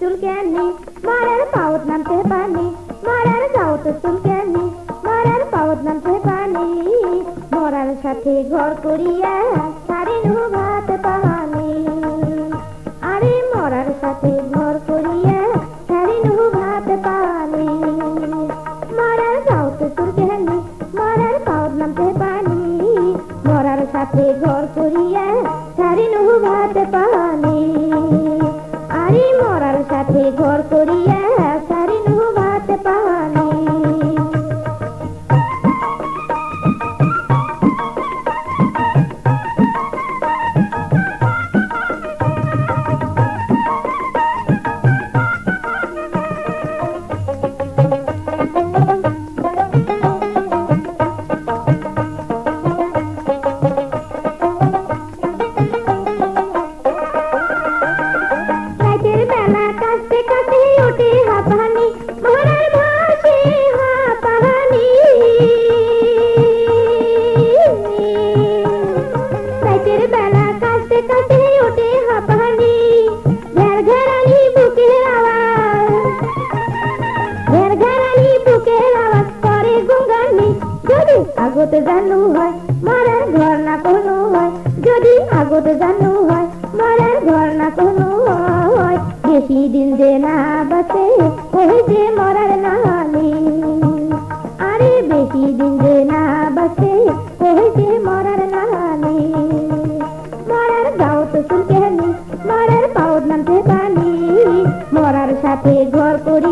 চুলক্যানি মারার পাওত নামতে পানি, মারার মারার পাওত নামতে পানি। মরার সাথে ঘর করিয়া সারে ভাত পাহানি। আরে মরার সাথে ঘর করিয়া ভাত পাহানি। মারার যাওত চুলক্যানি মারার পাওত নামতে পানি। মরার সাথে ঘর করিয়া সারে ভাত পাহানি। সাথে ঘর করিয়া আগত জানু হয়, মরার ঘর না কোনো হয়। যদি আগত জানু হয়, মরার ঘর না কোনো হয়। বেশি দিন যে না বাঁচে, ওই যে মরার নামি। আরে বেশি দিন যে না বাঁচে, ওই যে মরার নামি। মরার গাও তো চুলকেনি, মরার পাউড নামতে পানি। মরার সাথে ঘর করিয়া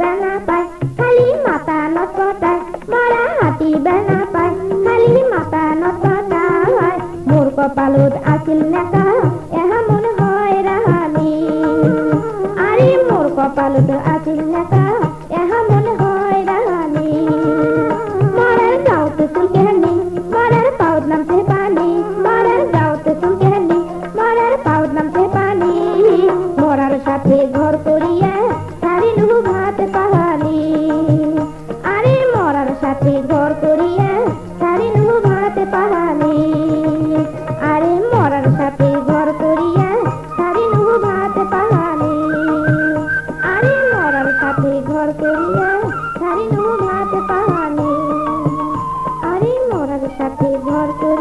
বেলা পায় খালি মাথা নটকটায় মরা হাতি বেলা পায় খালি মাথা নটকটায় মোর কপালত আছিল নেকা এহা মনে হয় রাহানি। আরে মোর কপালত আছিল নেকা এহা মনে হয় রাহানি। মরার গাউতে চুলকেহানি মরার পাউড নামতে পানি। মরার গাউতে চুলকেহানি মরার পাউড নামতে পানি। মরার সাথে ঘর করিয়া পালালে আরে মরার সাথে ঘর করিয়া সারি নুব ভাত পালালে আরে মরার সাথে ঘর করিয়া সারি নুব ভাত পালালে আরে মরার সাথে ঘর করিয়া